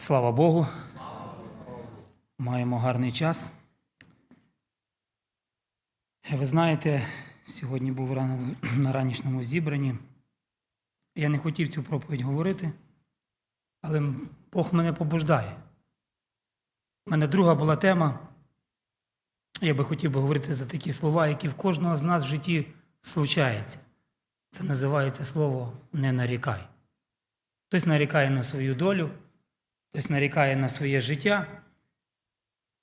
Слава Богу. Маємо гарний час. Ви знаєте, сьогодні був на ранішньому зібранні. Я не хотів цю проповідь говорити, але Бог мене побуждає. У мене друга була тема. Я би хотів би говорити за такі слова, які в кожного з нас в житті случаються. Це називається слово не нарікай. Хтось нарікає на свою долю, хтось нарікає на своє життя.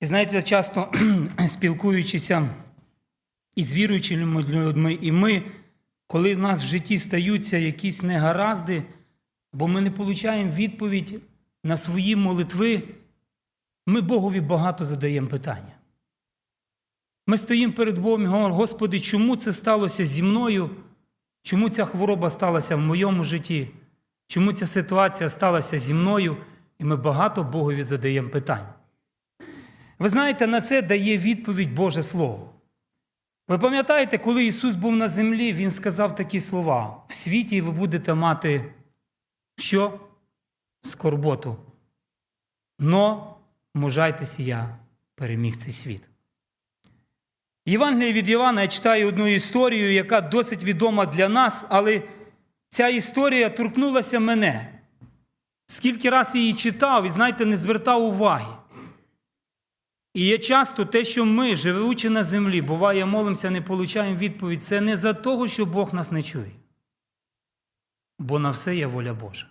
І знаєте, часто спілкуючися із віруючими людьми, і ми, коли в нас в житті стаються якісь негаразди, бо ми не отримуємо відповідь на свої молитви, ми Богові багато задаємо питання. Ми стоїмо перед Богом і говоримо, Господи, чому це сталося зі мною? Чому ця хвороба сталася в моєму житті? Чому ця ситуація сталася зі мною? І ми багато Богові задаємо питань. Ви знаєте, на це дає відповідь Боже Слово. Ви пам'ятаєте, коли Ісус був на землі, Він сказав такі слова: в світі ви будете мати що? Скорботу. Но мужайтеся, я переміг цей світ. Євангеліє від Івана я читаю одну історію, яка досить відома для нас, але ця історія торкнулася мене. Скільки раз її читав і, знаєте, не звертав уваги. І є часто те, що ми, живучи на землі, буває, молимося, не получаємо відповідь, це не за того, що Бог нас не чує. Бо на все є воля Божа.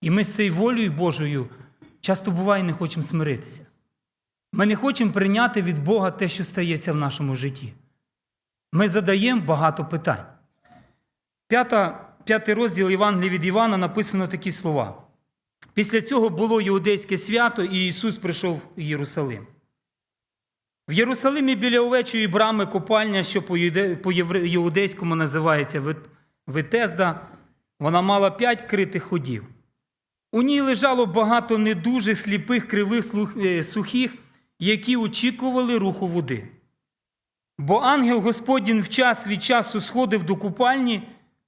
І ми з цією волею Божою часто буває не хочемо смиритися. Ми не хочемо прийняти від Бога те, що стається в нашому житті. Ми задаємо багато питань. П'ята, п'ятий розділ Євангелія від Івана написано такі слова. Після цього було іудейське свято, і Ісус прийшов в Єрусалим. В Єрусалимі біля овечої брами копальня, що по іудейському називається Витезда, вона мала п'ять критих ходів. У ній лежало багато недужих, сліпих, кривих, е, сухих, які очікували руху води. Бо ангел Господній в час від часу сходив до купальні,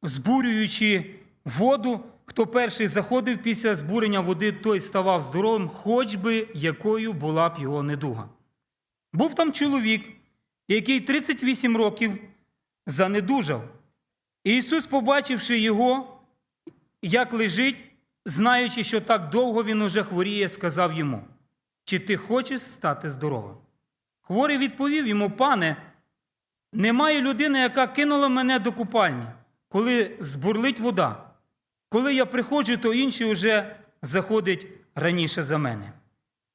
збурюючи воду. Хто перший заходив після збурення води, той ставав здоровим, хоч би якою була б його недуга. Був там чоловік, який 38 років занедужав. І Ісус, побачивши його, як лежить, знаючи, що так довго він уже хворіє, сказав йому: Чи ти хочеш стати здоровим? Хворий відповів йому, пане, немає людини, яка кинула мене до купальні, коли збурлить вода. Коли я приходжу, то інший вже заходить раніше за мене.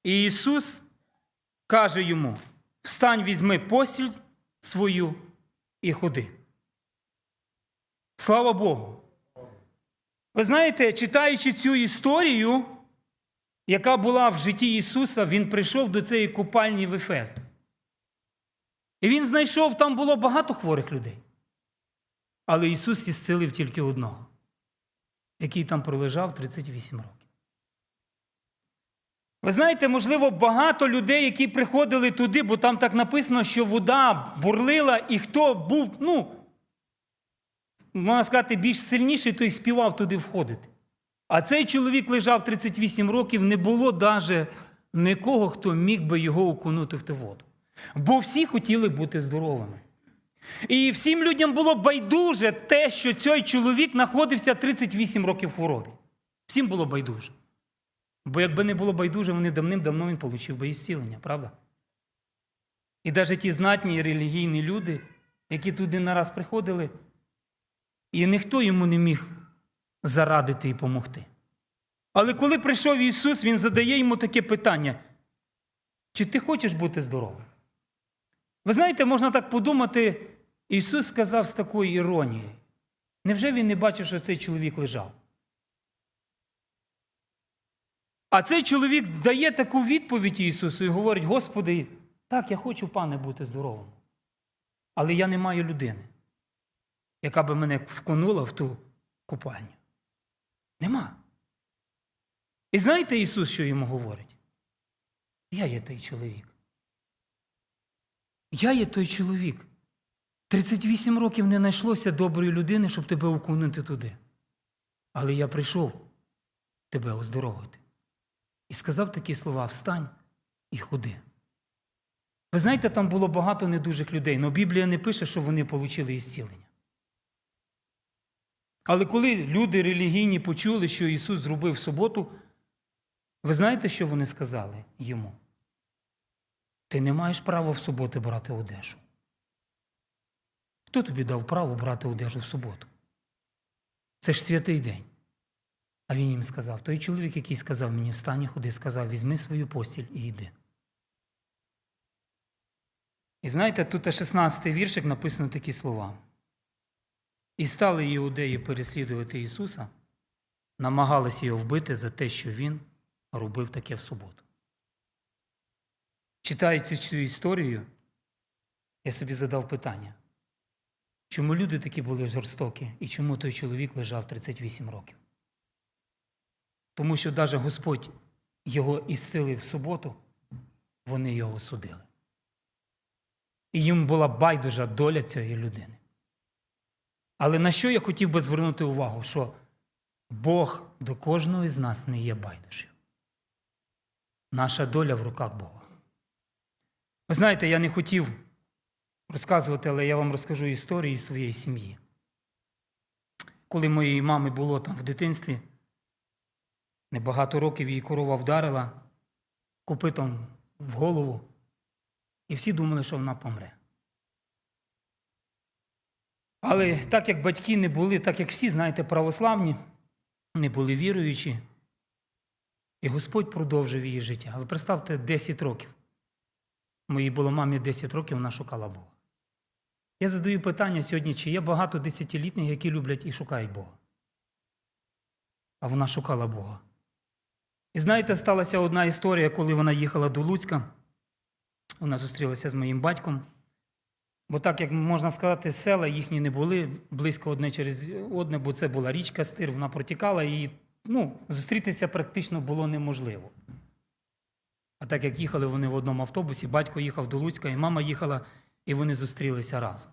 І Ісус каже йому: Встань, візьми постіль свою і ходи. Слава Богу! Ви знаєте, читаючи цю історію, яка була в житті Ісуса, Він прийшов до цієї купальні в Ефест. І Він знайшов, там було багато хворих людей. Але Ісус ісцелив тільки одного, який там пролежав 38 років. Ви знаєте, можливо, багато людей, які приходили туди, бо там так написано, що вода бурлила, і хто був, ну, можна сказати, більш сильніший, той співав туди входити. А цей чоловік лежав 38 років, не було навіть нікого, хто міг би його окунути в ту воду. Бо всі хотіли бути здоровими. І всім людям було байдуже те, що цей чоловік знаходився 38 років в хворобі. Всім було байдуже. Бо якби не було байдуже, вони давним-давно він отримав би ісцілення, правда? І навіть ті знатні релігійні люди, які туди нараз приходили, і ніхто йому не міг зарадити і допомогти. Але коли прийшов Ісус, Він задає йому таке питання: чи ти хочеш бути здоровим? Ви знаєте, можна так подумати, Ісус сказав з такою іронією. Невже він не бачив, що цей чоловік лежав? А цей чоловік дає таку відповідь Ісусу і говорить: Господи, так, я хочу, пане, бути здоровим. Але я не маю людини, яка би мене вконула в ту купальню. Нема. І знаєте Ісус, що йому говорить? Я є той чоловік. Я є той чоловік. 38 років не знайшлося доброї людини, щоб тебе окунути туди. Але я прийшов тебе оздоровити. і сказав такі слова: Встань і ходи. Ви знаєте, там було багато недужих людей, але Біблія не пише, що вони отримали ісцілення. Але коли люди релігійні почули, що Ісус зробив в суботу, ви знаєте, що вони сказали йому? Ти не маєш права в суботу брати одежу. Хто тобі дав право брати одежу в суботу? Це ж святий день. А він їм сказав: той чоловік, який сказав мені, встань ходи, сказав, візьми свою постіль і йди. І знаєте, тут 16 віршик написано такі слова. І стали іудеї переслідувати Ісуса, намагалися його вбити за те, що Він робив таке в суботу. Читаючи цю історію, я собі задав питання, чому люди такі були жорстокі і чому той чоловік лежав 38 років? Тому що навіть Господь його ісцелив в суботу, вони його судили. І їм була байдужа доля цієї людини. Але на що я хотів би звернути увагу, що Бог до кожного з нас не є байдужим. Наша доля в руках Бога. Ви знаєте, я не хотів розказувати, але я вам розкажу історію своєї сім'ї. Коли моєї мами було там в дитинстві, небагато років її корова вдарила копитом в голову, і всі думали, що вона помре. Але так як батьки не були, так як всі, знаєте, православні, не були віруючі, і Господь продовжив її життя. Ви представте, 10 років. Моїй було мамі 10 років, вона шукала Бога. Я задаю питання сьогодні, чи є багато десятилітніх, які люблять і шукають Бога. А вона шукала Бога. І знаєте, сталася одна історія, коли вона їхала до Луцька. Вона зустрілася з моїм батьком. Бо так, як можна сказати, села їхні не були близько одне через одне, бо це була річка Стир, вона протікала, і ну, зустрітися практично було неможливо. А так як їхали вони в одному автобусі, батько їхав до Луцька, і мама їхала, і вони зустрілися разом.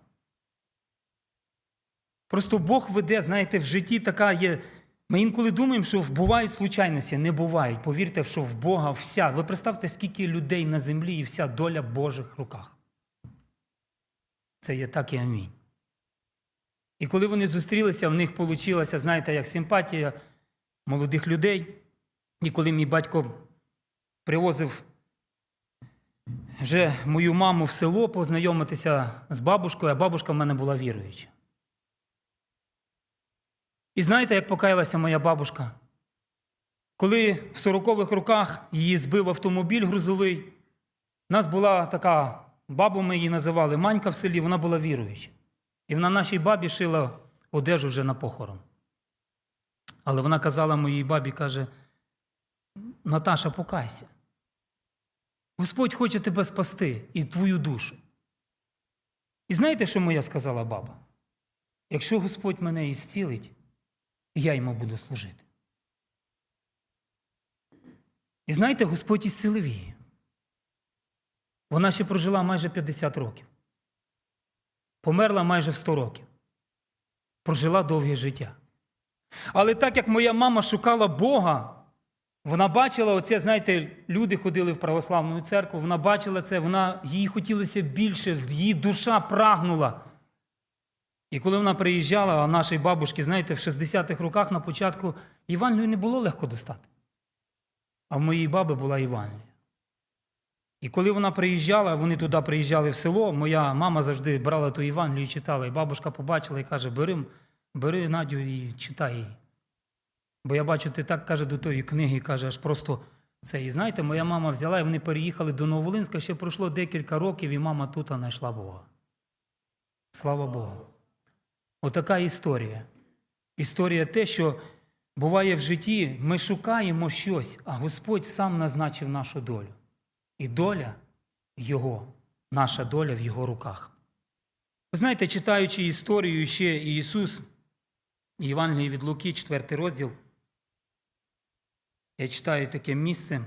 Просто Бог веде, знаєте, в житті така є. Ми інколи думаємо, що бувають случайності, не бувають. Повірте, що в Бога вся. Ви представте, скільки людей на землі і вся доля в Божих руках. Це є так і амінь. І коли вони зустрілися, в них вийшло, знаєте, як симпатія молодих людей. І коли мій батько привозив вже мою маму в село познайомитися з бабушкою, а бабушка в мене була віруюча. І знаєте, як покаялася моя бабушка? Коли в 40-х роках її збив автомобіль грузовий, у нас була така баба, ми її називали Манька в селі, вона була віруюча. І вона нашій бабі шила одежу вже на похорон. Але вона казала моїй бабі, каже, Наташа, покайся. Господь хоче тебе спасти і твою душу. І знаєте, що моя сказала баба? Якщо Господь мене ісцілить, я йому буду служити. І знаєте, Господь ісцілив її. Вона ще прожила майже 50 років. Померла майже в 100 років. Прожила довге життя. Але так як моя мама шукала Бога, вона бачила оце, знаєте, люди ходили в православну церкву, вона бачила це, вона, їй хотілося більше, її душа прагнула. І коли вона приїжджала, а нашій бабушці, знаєте, в 60-х роках на початку Євангелію не було легко достати. А в моїй баби була Євангелія. І коли вона приїжджала, вони туди приїжджали в село, моя мама завжди брала ту Євангелію і читала. І бабушка побачила і каже: бери, бери Надю і читай її. Бо я бачу, ти так каже до тої книги, каже, аж просто це. І знаєте, моя мама взяла, і вони переїхали до Новолинська, ще пройшло декілька років, і мама тут знайшла Бога. Слава Богу. Отака історія. Історія те, що буває в житті, ми шукаємо щось, а Господь сам назначив нашу долю. І доля Його, наша доля в Його руках. Ви знаєте, читаючи історію ще Ісус, Євангелії від Луки, 4 розділ, я читаю таке місце.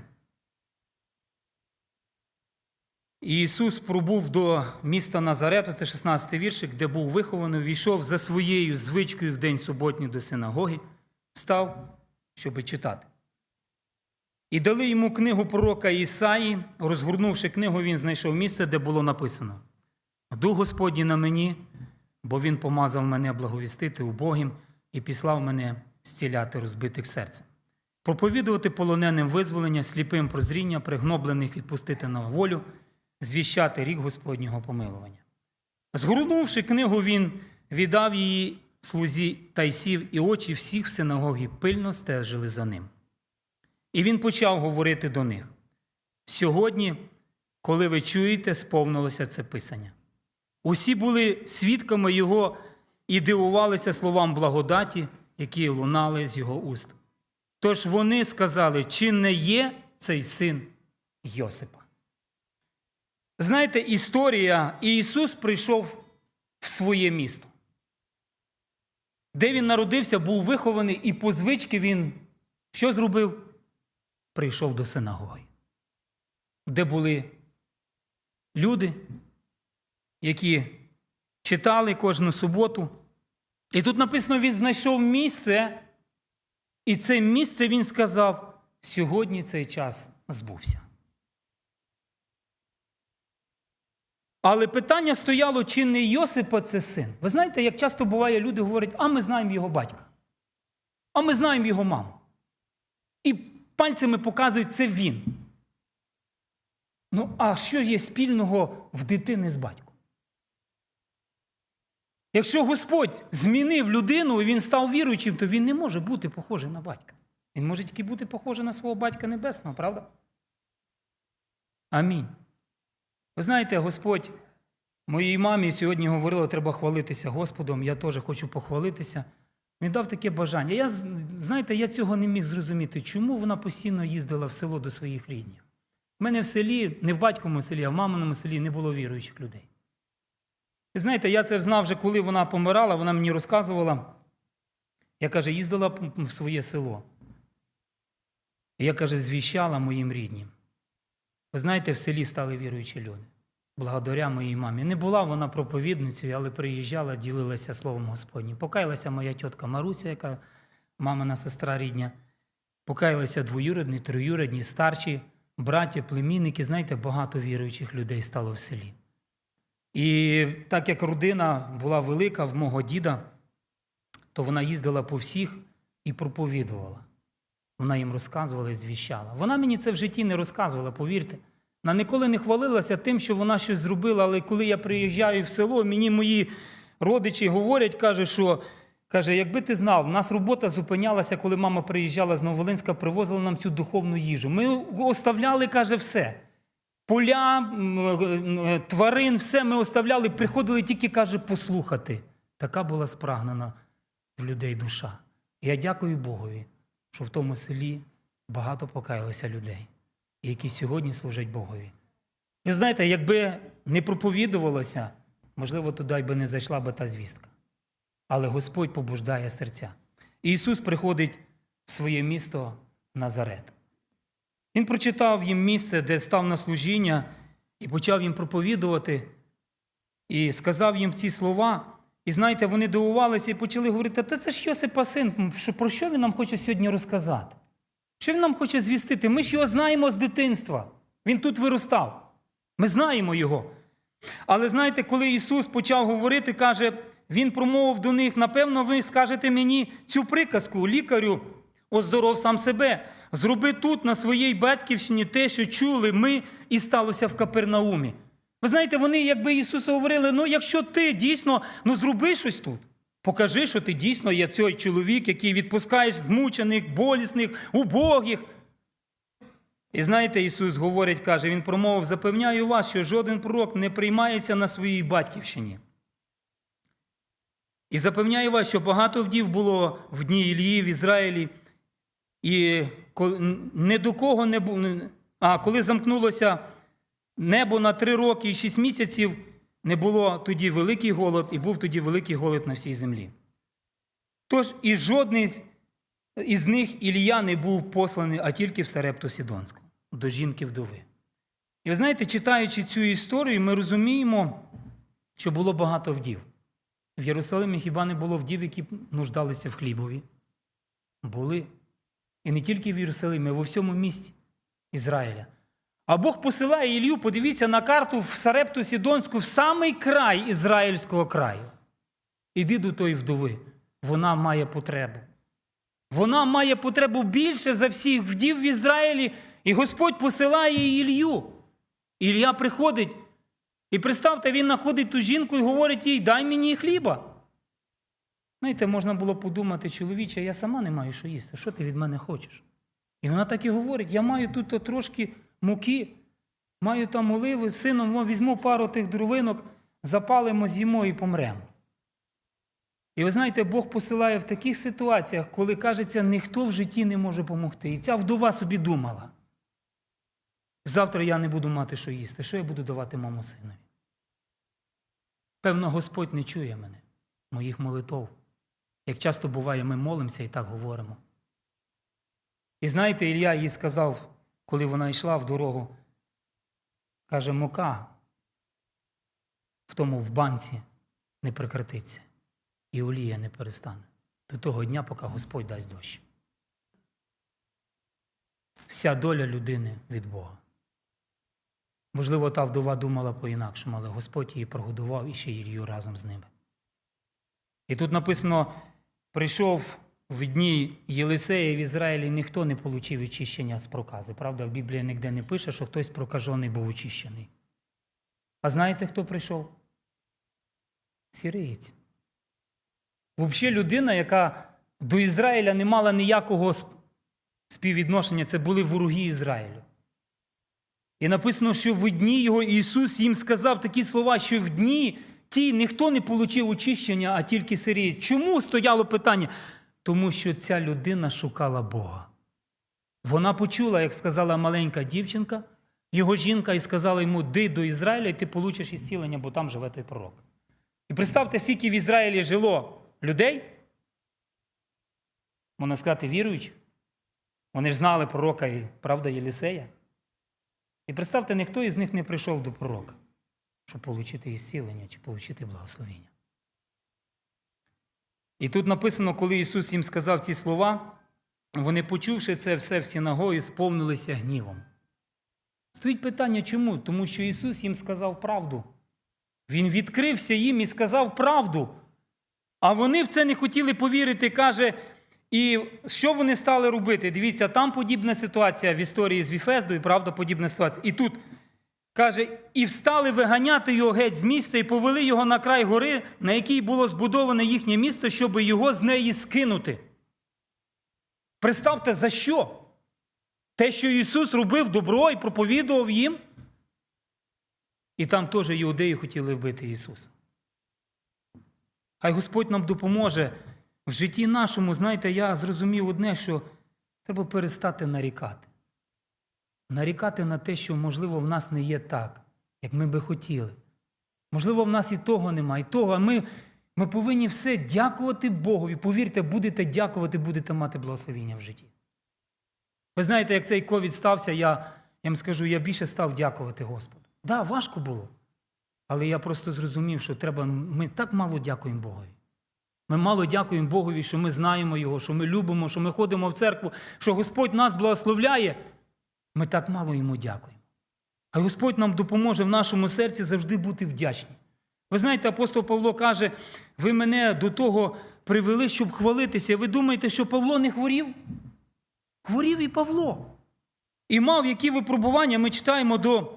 І Ісус пробув до міста Назарета, це 16 віршик, де був вихований, війшов за своєю звичкою в день суботній до синагоги, встав, щоби читати. І дали йому книгу пророка Ісаї. Розгорнувши книгу, він знайшов місце, де було написано: Дух Господній на мені, бо Він помазав мене благовістити убогим і післав мене зціляти розбитих серцем. Проповідувати полоненим визволення, сліпим прозріння, пригноблених відпустити на волю, звіщати рік Господнього помилування. Згорнувши книгу, він віддав її слузі та й сів, і очі всіх в синагогі пильно стежили за ним. І він почав говорити до них: сьогодні, коли ви чуєте, сповнилося це писання. Усі були свідками його і дивувалися словам благодаті, які лунали з його уст. Тож вони сказали, чи не є цей син Йосипа. Знаєте, історія, і Ісус прийшов в своє місто. Де він народився, був вихований, і по звички він що зробив? Прийшов до синагоги, де були люди, які читали кожну суботу. І тут написано, він знайшов місце, і це місце він сказав: сьогодні цей час збувся. Але питання стояло, чи не Йосипа це син. Ви знаєте, як часто буває, люди говорять, а ми знаємо його батька, а ми знаємо його маму. І пальцями показують, це він. Ну, а що є спільного в дитини з батьком? Якщо Господь змінив людину і він став віруючим, то він не може бути похожий на батька. Він може тільки бути похожий на свого батька небесного, правда? Амінь. Ви знаєте, Господь моїй мамі сьогодні говорила, треба хвалитися Господом. Я теж хочу похвалитися. Він дав таке бажання. Я, знаєте, я цього не міг зрозуміти, чому вона постійно їздила в село до своїх рідних. У мене в селі, не в батькому селі, а в маминому селі не було віруючих людей. І знаєте, я це знав вже, коли вона помирала, вона мені розказувала. Я каже, їздила в своє село. Я каже, звіщала моїм ріднім. Ви знаєте, в селі стали віруючі люди. Благодаря моїй мамі. Не була вона проповідницею, але приїжджала, ділилася Словом Господнім. Покаялася моя тітка Маруся, яка мамина сестра рідня. Покаялися двоюрідні, троюрідні, старші, браття, племінники. Знаєте, багато віруючих людей стало в селі. І так як родина була велика в мого діда, то вона їздила по всіх і проповідувала. Вона їм розказувала і звіщала. Вона мені це в житті не розказувала, повірте. Вона ніколи не хвалилася тим, що вона щось зробила, але коли я приїжджаю в село, мені мої родичі говорять, каже, що каже, якби ти знав, в нас робота зупинялася, коли мама приїжджала з Новолинська, привозила нам цю духовну їжу. Ми оставляли, каже, все. Поля, тварин, все ми оставляли, приходили тільки, каже, послухати. Така була спрагнена в людей душа. І я дякую Богові, що в тому селі багато покаялося людей, які сьогодні служать Богові. Ви знаєте, якби не проповідувалося, можливо, туди би не зайшла би та звістка. Але Господь побуждає серця. І Ісус приходить в своє місто Назарет. Він прочитав їм місце, де став на служіння, і почав їм проповідувати, і сказав їм ці слова. І знаєте, вони дивувалися і почали говорити: та це ж Йосипа син, про що він нам хоче сьогодні розказати? Що він нам хоче звістити? Ми ж його знаємо з дитинства. Він тут виростав. Ми знаємо його. Але знаєте, коли Ісус почав говорити, каже, Він промовив до них: напевно, ви скажете мені цю приказку, лікарю, оздоров сам себе. Зроби тут, на своїй батьківщині, те, що чули ми, і сталося в Капернаумі. Ви знаєте, вони, якби Ісусу говорили, ну якщо ти дійсно ну зроби щось тут. Покажи, що ти дійсно є цей чоловік, який відпускаєш змучених, болісних, убогих. І знаєте, Ісус говорить, каже, Він промовив, запевняю вас, що жоден пророк не приймається на своїй батьківщині. І запевняю вас, що багато вдів було в дні Ілії в Ізраїлі, і не до кого не було. А коли замкнулося небо на три роки і шість місяців, не було тоді великий голод, і був тоді великий голод на всій землі. Тож і жодний із них Ілія не був посланий, а тільки в Сарепту Сідонську, до жінки вдови. І ви знаєте, читаючи цю історію, ми розуміємо, що було багато вдів. В Єрусалимі хіба не було вдів, які нуждалися в хлібові? Були. І не тільки в Єрусалимі, а в усьому місті. Ізраїля. А Бог посилає Ілью, подивіться на карту в Сарепту Сідонську, в самий край Ізраїльського краю. Іди до тої вдови. Вона має потребу. Вона має потребу більше за всіх вдів в Ізраїлі, і Господь посилає Ілью. Ілля приходить, і представте, він знаходить ту жінку і говорить їй: дай мені хліба. Знаєте, можна було подумати, чоловіче, я сама не маю що їсти. Що ти від мене хочеш? І вона так і говорить: я маю тут трошки муки, маю там оливи, сином візьму пару тих дровинок, запалимо, з'їмо і помремо. І ви знаєте, Бог посилає в таких ситуаціях, коли кажеться, ніхто в житті не може допомогти. І ця вдова собі думала. Завтра я не буду мати що їсти. Що я буду давати моєму синові? Певно, Господь не чує мене, моїх молитов. Як часто буває, ми молимося і так говоримо. І знаєте, Ілля їй сказав, коли вона йшла в дорогу, каже, мука в тому в банці не прекратиться, і олія не перестане до того дня, поки Господь дасть дощ. Вся доля людини від Бога. Можливо, та вдова думала по-інакшому, але Господь її прогодував і ще Ілью разом з ними. І тут написано: прийшов в дні Єлисея в Ізраїлі, ніхто не отримав очищення з прокази. Правда, в Біблії ніде не пише, що хтось прокажений був очищений. А знаєте, хто прийшов? Сірієць. Взагалі, людина, яка до Ізраїля не мала ніякого співвідношення, це були вороги Ізраїлю. І написано, що в дні його Ісус їм сказав такі слова, що в дні ті ніхто не отримав очищення, а тільки сирії. Чому стояло питання? Тому що ця людина шукала Бога. Вона почула, як сказала маленька дівчинка, його жінка, і сказала йому: Ди до Ізраїля, і ти получиш ісцілення, бо там живе той пророк. І представте, скільки в Ізраїлі жило людей, можна сказати, віруючих. Вони ж знали пророка і правда Єлісея. І представте, ніхто із них не прийшов до пророка, щоб отримати ісцілення чи отримати благословення. І тут написано, коли Ісус їм сказав ці слова, вони, почувши це все в синагогі, сповнилися гнівом. Стоїть питання, чому? Тому що Ісус їм сказав правду. Він відкрився їм і сказав правду. А вони в це не хотіли повірити, каже. І що вони стали робити? Дивіться, там подібна ситуація в історії з Віфездою, правда, подібна ситуація. І тут каже, і встали виганяти його геть з міста і повели його на край гори, на якій було збудоване їхнє місто, щоб його з неї скинути. Представте, за що? Те, що Ісус робив добро і проповідував їм. І там теж іудеї хотіли вбити Ісуса. Хай Господь нам допоможе в житті нашому, знаєте, я зрозумів одне, що треба перестати нарікати. Нарікати на те, що, можливо, в нас не є так, як ми би хотіли. Можливо, в нас і того немає, і того. А ми, ми повинні все дякувати Богові. Повірте, будете дякувати, будете мати благословіння в житті. Ви знаєте, як цей ковід стався, я, я вам скажу, я більше став дякувати Господу. Так, да, важко було. Але я просто зрозумів, що треба, ми так мало дякуємо Богові. Ми мало дякуємо Богові, що ми знаємо Його, що ми любимо, що ми ходимо в церкву, що Господь нас благословляє. Ми так мало йому дякуємо. А Господь нам допоможе в нашому серці завжди бути вдячні. Ви знаєте, апостол Павло каже: ви мене до того привели, щоб хвалитися. Ви думаєте, що Павло не хворів? Хворів і Павло. І мав які випробування ми читаємо до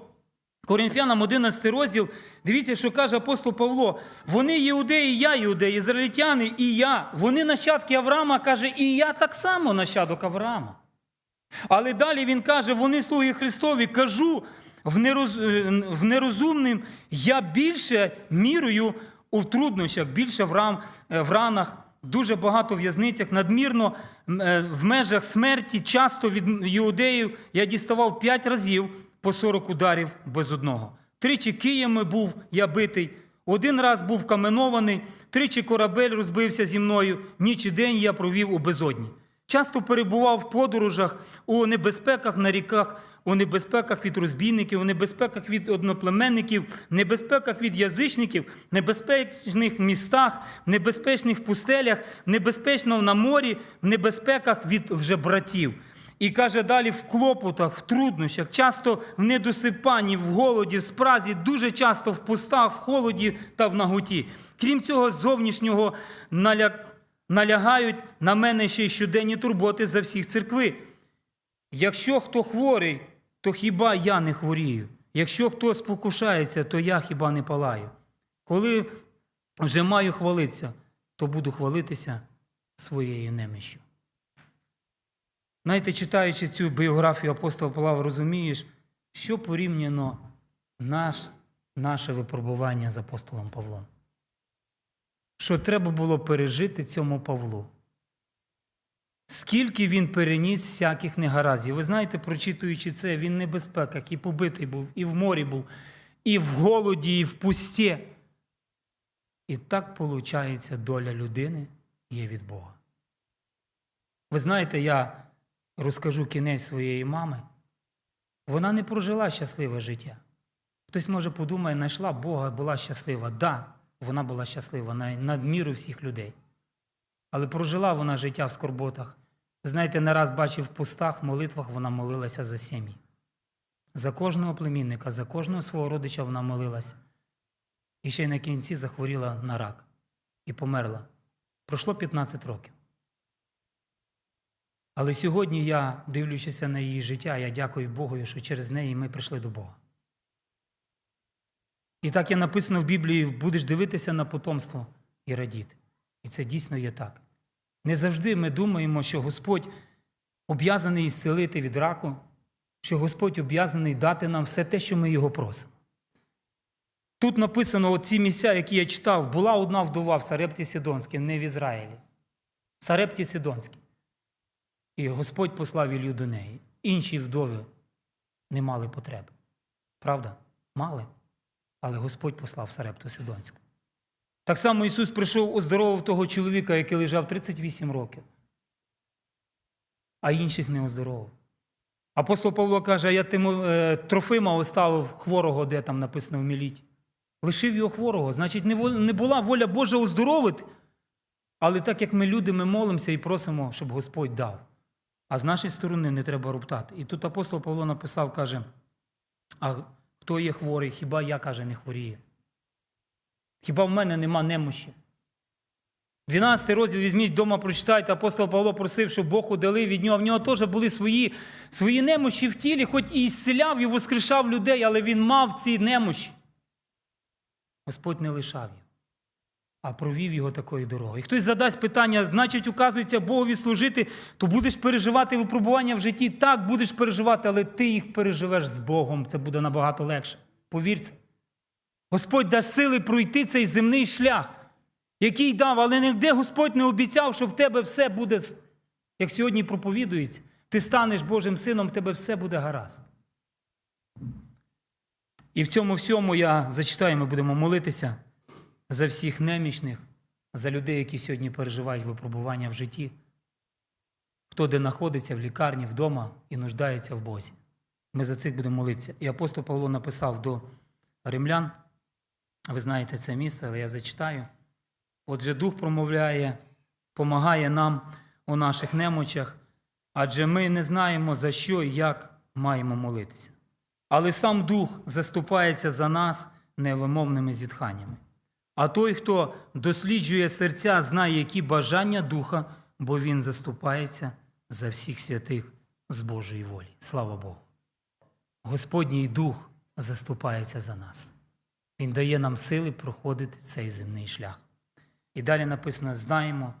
Коринфянам 11 розділ. Дивіться, що каже апостол Павло. Вони іудеї, я іудеї, ізраїльтяни і я. Вони нащадки Авраама, каже, і я так само нащадок Авраама. Але далі він каже: вони слуги Христові, кажу в, нероз... в нерозумним, я більше мірою у труднощах, більше в, рам... в ранах, дуже багато в в'язницях, надмірно е, в межах смерті, часто від іудеїв я діставав п'ять разів по 40 ударів без одного. Тричі киями був я битий, один раз був каменований, тричі корабель розбився зі мною, ніч і день я провів у безодні. Часто перебував в подорожах, у небезпеках на ріках, у небезпеках від розбійників, у небезпеках від одноплеменників, небезпеках від язичників, небезпечних містах, небезпечних пустелях, небезпечно на морі, в небезпеках від лжебратів. І каже далі в клопотах, в труднощах, часто в недосипанні, в голоді, в спразі, дуже часто в пустах, в холоді та в наготі. Крім цього, зовнішнього наля... налягають на мене ще й щоденні турботи за всіх церкви. Якщо хто хворий, то хіба я не хворію? Якщо хто спокушається, то я хіба не палаю? Коли вже маю хвалитися, то буду хвалитися своєю немищю. Знаєте, читаючи цю біографію апостола Павла, розумієш, що порівняно наш, наше випробування з апостолом Павлом. Що треба було пережити цьому Павлу. Скільки він переніс всяких негараздів. Ви знаєте, прочитуючи це, він в небезпеках і побитий був, і в морі був, і в голоді, і в пусті. І так виходить, доля людини є від Бога. Ви знаєте, я розкажу кінець своєї мами. Вона не прожила щасливе життя. Хтось може подумає, знайшла Бога, була щаслива. Да, вона була щаслива на надміру всіх людей. Але прожила вона життя в скорботах. Знаєте, не раз бачив в пустах, в молитвах вона молилася за сім'ї. За кожного племінника, за кожного свого родича вона молилася. І ще й на кінці захворіла на рак і померла. Пройшло 15 років. Але сьогодні я, дивлячися на її життя, я дякую Богові, що через неї ми прийшли до Бога. І так є написано в Біблії: будеш дивитися на потомство і радіти. І це дійсно є так. Не завжди ми думаємо, що Господь об'язаний ісцелити від раку, що Господь об'язаний дати нам все те, що ми його просимо. Тут написано оці місця, які я читав, була одна вдова в Сарепті Сідонській, не в Ізраїлі. В Сарепті Сідонській. І Господь послав Ілью до неї. Інші вдови не мали потреби. Правда? Мали. Але Господь послав Сарепту Сидонську. Так само Ісус прийшов, оздоровив того чоловіка, який лежав 38 років, а інших не оздоровив. Апостол Павло каже, а я е, Трофима оставив хворого, де там написано в Міліті. Лишив його хворого. Значить, не була воля Божа оздоровити. Але так як ми люди, ми молимося і просимо, щоб Господь дав. А з нашої сторони не треба роптати. І тут апостол Павло написав, каже: а хто є хворий, хіба я, каже, не хворію? Хіба в мене нема немощі? 12 розділ візьміть вдома, прочитайте, апостол Павло просив, щоб Бог удалив від нього. В нього теж були свої, свої немощі в тілі, хоч і зціляв, і воскрешав людей, але він мав ці немощі. Господь не лишав його, а провів його такою дорогою. І хтось задасть питання, значить, указується Богові служити, то будеш переживати випробування в житті. Так, будеш переживати, але ти їх переживеш з Богом. Це буде набагато легше. Повірте. Господь дасть сили пройти цей земний шлях, який дав, але ніде Господь не обіцяв, що в тебе все буде, як сьогодні проповідується. Ти станеш Божим сином, в тебе все буде гаразд. І в цьому всьому я зачитаю, ми будемо молитися за всіх немічних, за людей, які сьогодні переживають випробування в житті, хто де знаходиться в лікарні, вдома і нуждається в Бозі. Ми за цих будемо молитися. І апостол Павло написав до римлян, ви знаєте це місце, але я зачитаю. Отже, Дух промовляє, помагає нам у наших немочах, адже ми не знаємо, за що і як маємо молитися. Але сам Дух заступається за нас невимовними зітханнями. А той, хто досліджує серця, знає, які бажання Духа, бо Він заступається за всіх святих з Божої волі. Слава Богу. Господній Дух заступається за нас. Він дає нам сили проходити цей земний шлях. І далі написано: знаємо,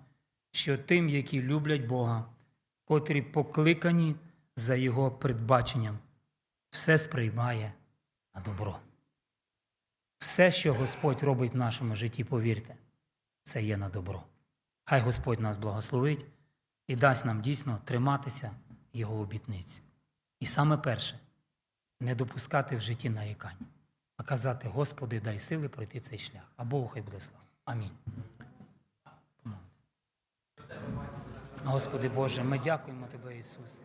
що тим, які люблять Бога, котрі покликані за Його передбаченням, все сприймає на добро. Все, що Господь робить в нашому житті, повірте, це є на добро. Хай Господь нас благословить і дасть нам дійсно триматися Його обітниць. І саме перше не допускати в житті нарікань, а казати, Господи, дай сили пройти цей шлях. А Богу хай буде слава. Амінь. Господи Боже, ми дякуємо Тебе, Ісусе.